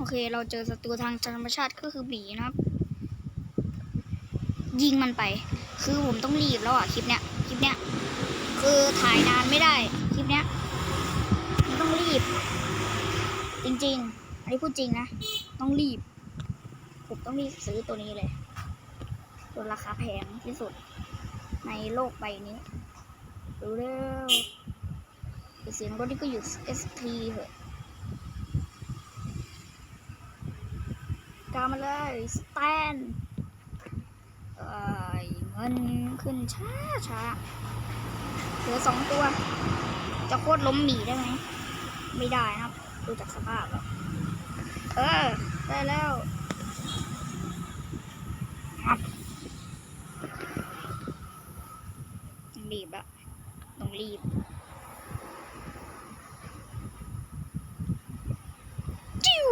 โอเค เราเจอศัตรูทางธรรมชาติก็คือหมีนะครับ ยิงมันไป คือผมต้องรีบแล้วอะคลิปเนี้ยคลิปเนี้ยคือถ่ายนานไม่ได้คลิปเนี้ยมันต้องรีบ จริงๆ อันนี้พูดจริงนะ ต้องรีบ ผมต้องรีบซื้อตัวนี้เลย ตัวราคาแพงที่สุด ในโลกใบนี้ดูเร็วเสียงรถนี่ก็อยู่ ST เหอะ กามาเลยสแตนเอ้ยเงินขึ้นช้าช้าเหลือสองตัว จะโคตรล้มหมีได้ไหมไม่ได้นะครับ ดูจากสภาพแล้วเออ ได้แล้วครับต้องรีบอะต้องรีบ จิ้ว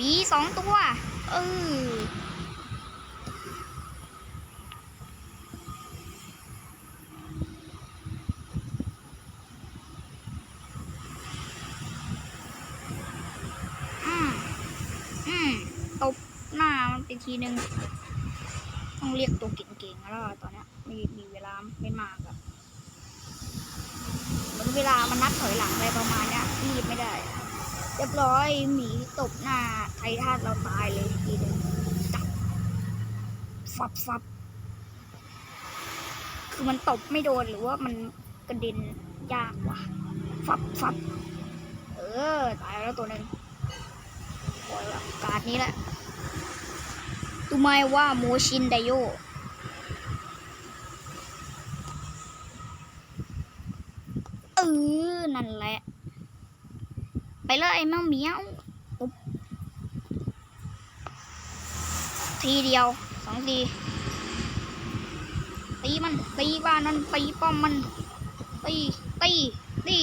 มีสองตัว เอออืมอืมตบหน้ามันไปทีหนึ่งต้องเรียกตัวเก่งๆแล้วตอนนี้มีมีเวลาไม่มากอะเหมือนเวลามันนับถอยหลังอะไรประมาณเนี้ยรีบไม่ได้ รียบร้อยหมีตบหน้าไททันเราตายเลยทีนึงจับฟับฟับคือมันตบไม่โดนหรือว่ามันกระเด็นยากว่ะฟับฟับเออ ตายแล้วตัวหนึ่งโอ้ยแบบการนี้แหละตูไม่ว่าโมชินไดโยเออนั่นแหละ ไปเลยไอ้แมวเมียวปุ๊บทีเดียวสองทีตีมันตีบ้านมันตีป้อมมันตีตีตี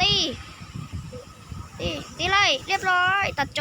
ตีตีตีเลยเรียบร้อยตัดจบ